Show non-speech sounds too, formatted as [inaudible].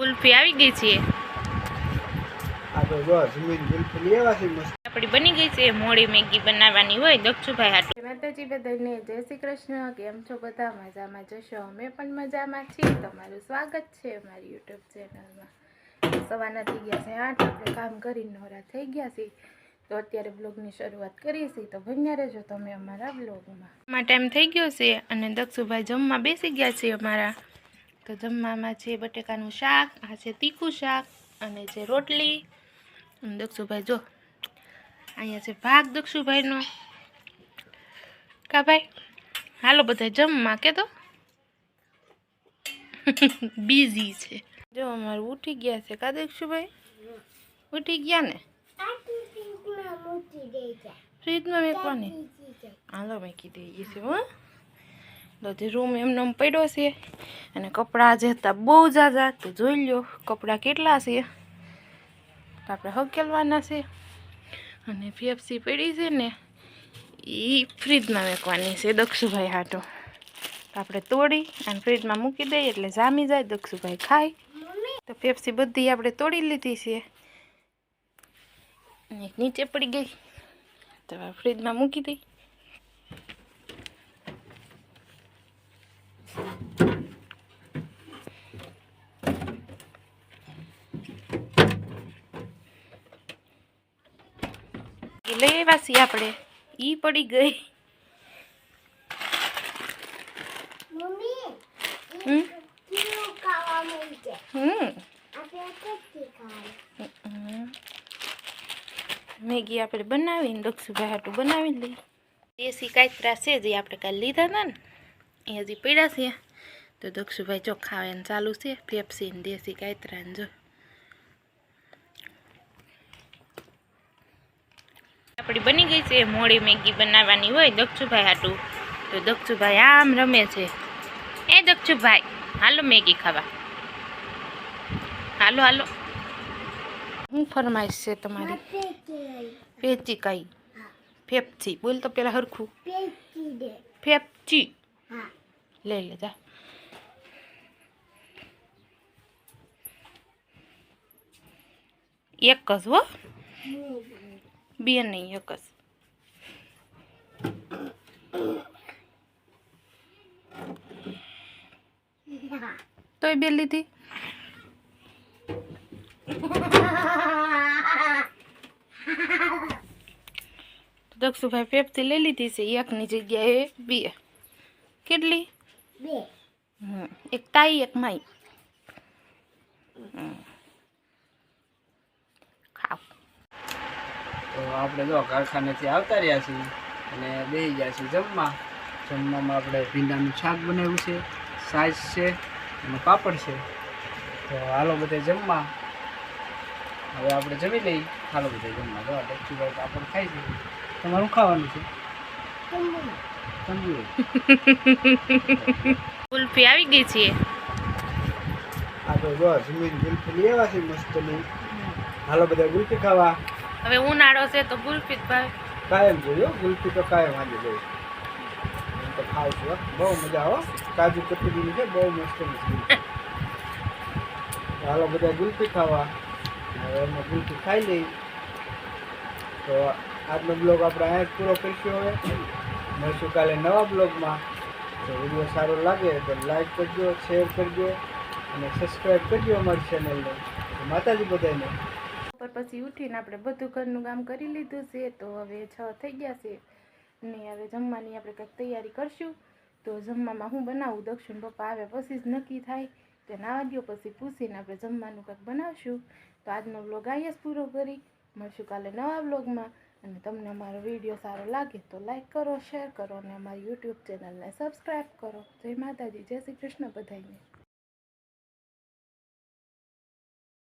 કુલ્ફી આવી ગઈ છે. આપણી બની ગઈ છે મોડી મેગી બનાવવાની હોય દક્ષુભાઈ હાટુ. માતાજી બધાને જય શ્રી કૃષ્ણ કેમ છો બધા? મજામાં જશો? અમે પણ મજામાં છીએ. તમારું સ્વાગત છે અમારી યુટ્યુબ ચેનલમાં. સવારના થઈ ગયા છે આઠ આપણે કામ કરીને નવરા થઈ ગયા છે તો અત્યારે બ્લોગની શરૂઆત કરીએ છીએ. તો બન્યા રહેજો તમે અમારા બ્લોગમાં. માં ટાઈમ થઈ ગયો છે અને દક્ષુભાઈ જમવા બેસી ગયા છે અમારા. તો જમવામાં છે બટેકાનું શાક આ છે તીખું શાક અને છે રોટલી. દક્ષુભાઈ જો અહીંયા છે ભાગ દક્ષુભાઈનો. કા ભાઈ હાલો બધા જમવા કે તો? [laughs] બિઝી છે. જો અમારું ઉઠી ગયા છે કા દક્ષુભાઈ? ઉઠી ગયા ને? ફ્રીજમાં મેકવાની? હાલો મેં કીધી છે હો. તો રૂમ એમનો એમ પડ્યો છે. અને કપડાં જે હતા બહુ ઝાઝા તો જોઈ લ્યો, કપડાં કેટલા છે. આપણે હકેલવાના છે. અને ફેફસી પડી છે ને એ ફ્રીજમાં મેકવાની છે દક્ષુભાઈ હાટો. આપણે તોડી અને ફ્રીજમાં મૂકી દઈએ એટલે જામી જાય, દક્ષુભાઈ ખાય. તો ફેફસી બધી આપણે તોડી લીધી છે. નીચે પડી ગઈ. તો ફ્રીજમાં મૂકી દઈ એ લઈ આવ્યા છીએ આપણે. ઈ પડી ગઈ. હમ? હમ? હમ. મેગી આપણે બનાવીને દક્ષુભાઈ હાટું બનાવી લઈ. દેશી કાંતરા છે જે આપણે કાલે લીધા હતા ને એ હજી પીડા છે. તો દક્ષુભાઈ જો ખાવાનું ચાલુ છે પેપ્સી ને દેશી કાંતરા ને જો. આપણી બની ગઈ છે. મોડી મેગી બનાવવાની હોય દક્ષુભાઈ હાટું. તો દક્ષુભાઈ આમ રમે છે. એ દક્ષુભાઈ, હાલો મેગી ખાવા. હાલો હાલો. હું ફરમાઈશ છે તમારી? પેચી કઈ ફેપચી બોલ તો પેલા હરખું. ફેપચી લઈ લે, જા. એક જ હો. બે નહીં એક જ તોય બે લીધી દક્ષુભાઈ પેપ્સી લઈ લીધી છે એકની જગ્યાએ બે કેટલી હમ, એક તાઈ એક માઈ હમ. તો આપણે જો કારખાનેથી આવતા રહ્યા છીએ અને બેસી ગયા છીએ જમવા. જમવામાં આપણે ભીંડાનું શાક બનાવ્યું છે સાઈઝ છે અને પાપડ છે. તો હાલો બધે જમવા. હવે આપણે જમી લઈ હાલો બધે જમવા. જો દક્ષુભાઈ પાપડ ખાઈ છે. તમારું ખાવાનું છે? કુલ્ફી આવી ગઈ છે. આ તો જો જમીન ગુલ્ફી લેવા છે મસ્ત નહીં હાલો બધા ગુલ્ફી ખાવા. હવે ઉનાળો છે તો ગુલ્ફી ભાઈ કાયમ જોયો ગુલફી તો કાયમ આજે જોયું તો ખાવ છું બહુ મજા આવો કાજુ કતરી છે, બહુ મસ્ત મસ્ત હાલો બધા ગુલ્ફી ખાવા. હવે એમાં ગુલફી ખાઈ લઈ તો આજનો બ્લોગ આપણે અહીંયા પૂરો કરીશું હવે. મળશું કાલે નવા બ્લોગમાં. તો વીડિયો સારો લાગે તો લાઈક કરજો, શેર કરજો અને સબસ્ક્રાઈબ કરજો અમારી ચેનલને. માતાજી બધાને. પર પછી ઉઠીને આપણે બધું ઘરનું કામ કરી લીધું છે, તો હવે છ થઈ ગયા છે. ને હવે જમવાની આપણે કંઈક તૈયારી કરશું. તો જમવામાં હું બનાવું? દક્ષિણ પપ્પા આવે પછી જ નક્કી થાય. તે નાવા દો પછી પૂછીને આપણે જમવાનું કંઈક બનાવશું. તો આજનો વ્લોગ અહીંયા જ પૂરો કરી. મળશું કાલે નવા વ્લોગમાં. અને તમને અમારો વીડિયો સારો લાગે તો લાઈક કરો, શેર કરો અને અમારી યુટ્યુબ ચેનલને સબસ્ક્રાઈબ કરો. જય માતાજી, જય શ્રી કૃષ્ણ બધાને